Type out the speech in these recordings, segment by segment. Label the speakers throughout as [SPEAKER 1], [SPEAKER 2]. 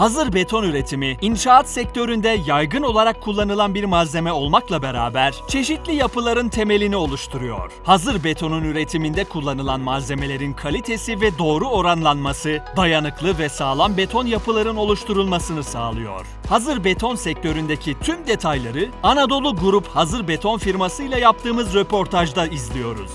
[SPEAKER 1] Hazır beton üretimi, inşaat sektöründe yaygın olarak kullanılan bir malzeme olmakla beraber çeşitli yapıların temelini oluşturuyor. Hazır betonun üretiminde kullanılan malzemelerin kalitesi ve doğru oranlanması, dayanıklı ve sağlam beton yapıların oluşturulmasını sağlıyor. Hazır beton sektöründeki tüm detayları Anadolu Grup Hazır Beton firmasıyla yaptığımız röportajda izliyoruz.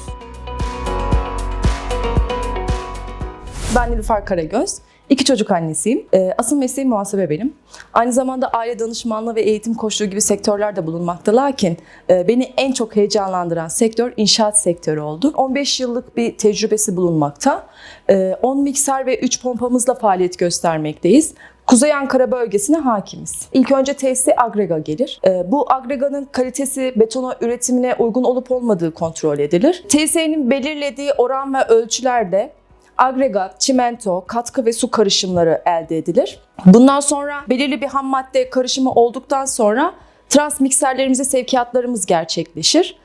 [SPEAKER 2] Ben Nilüfer Karagöz. İki çocuk annesiyim. Ee, Asıl mesleğim muhasebe benim. Aynı zamanda aile danışmanlığı ve eğitim koçluğu gibi sektörlerde bulunmakta. Lakin e, beni en çok heyecanlandıran sektör inşaat sektörü oldu. 15 yıllık bir tecrübesi bulunmakta. Ee, 10 mikser ve 3 pompamızla faaliyet göstermekteyiz. Kuzey Ankara bölgesine hakimiz. İlk önce tesisi agrega gelir. Ee, Bu agreganın kalitesi betona üretimine uygun olup olmadığı kontrol edilir. TSE'nin belirlediği oran ve ölçülerde agregat, çimento, katkı ve su karışımları elde edilir. Bundan sonra belirli bir ham madde karışımı olduktan sonra transmikserlerimize sevkiyatlarımız gerçekleşir.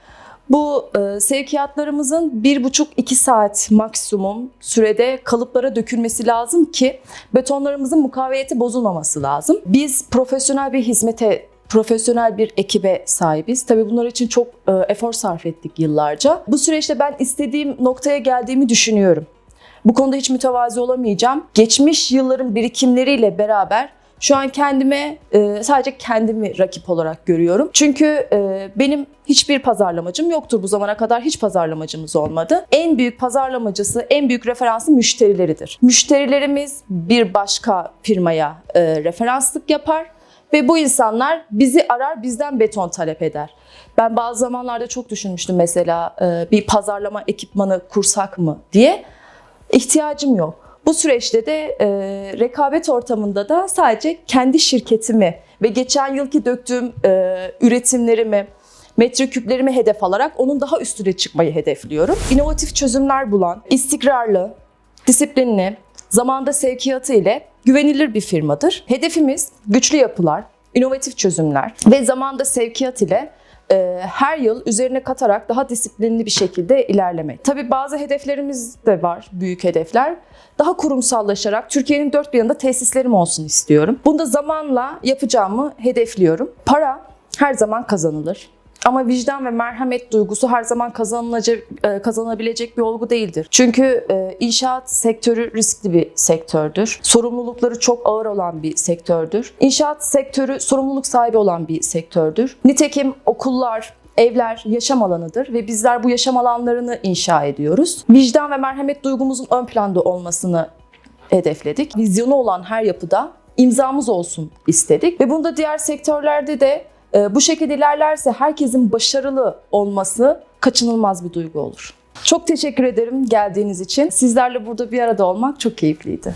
[SPEAKER 2] Bu e, sevkiyatlarımızın 1,5-2 saat maksimum sürede kalıplara dökülmesi lazım ki betonlarımızın mukaveyeti bozulmaması lazım. Biz profesyonel bir hizmete profesyonel bir ekibe sahibiz. Tabii bunlar için çok e, efor sarf ettik yıllarca. Bu süreçte ben istediğim noktaya geldiğimi düşünüyorum. Bu konuda hiç mütevazi olamayacağım. Geçmiş yılların birikimleriyle beraber şu an kendime e, sadece kendimi rakip olarak görüyorum. Çünkü e, benim hiçbir pazarlamacım yoktur bu zamana kadar hiç pazarlamacımız olmadı. En büyük pazarlamacısı, en büyük referansı müşterileridir. Müşterilerimiz bir başka firmaya e, referanslık yapar ve bu insanlar bizi arar, bizden beton talep eder. Ben bazı zamanlarda çok düşünmüştüm mesela bir pazarlama ekipmanı kursak mı diye. İhtiyacım yok. Bu süreçte de e, rekabet ortamında da sadece kendi şirketimi ve geçen yılki döktüğüm e, üretimlerimi, metreküplerimi hedef alarak onun daha üstüne çıkmayı hedefliyorum. İnovatif çözümler bulan, istikrarlı, disiplinli, zamanda sevkiyatı ile güvenilir bir firmadır. Hedefimiz güçlü yapılar, inovatif çözümler ve zamanda sevkiyat ile her yıl üzerine katarak daha disiplinli bir şekilde ilerlemek. Tabii bazı hedeflerimiz de var, büyük hedefler. Daha kurumsallaşarak Türkiye'nin dört bir yanında tesislerim olsun istiyorum. Bunu da zamanla yapacağımı hedefliyorum. Para her zaman kazanılır. Ama vicdan ve merhamet duygusu her zaman kazanılacak, e, kazanabilecek bir olgu değildir. Çünkü e, inşaat sektörü riskli bir sektördür. Sorumlulukları çok ağır olan bir sektördür. İnşaat sektörü sorumluluk sahibi olan bir sektördür. Nitekim okullar, evler yaşam alanıdır ve bizler bu yaşam alanlarını inşa ediyoruz. Vicdan ve merhamet duygumuzun ön planda olmasını hedefledik. Vizyonu olan her yapıda imzamız olsun istedik ve bunda diğer sektörlerde de bu şekilde ilerlerse herkesin başarılı olması kaçınılmaz bir duygu olur. Çok teşekkür ederim geldiğiniz için. Sizlerle burada bir arada olmak çok keyifliydi.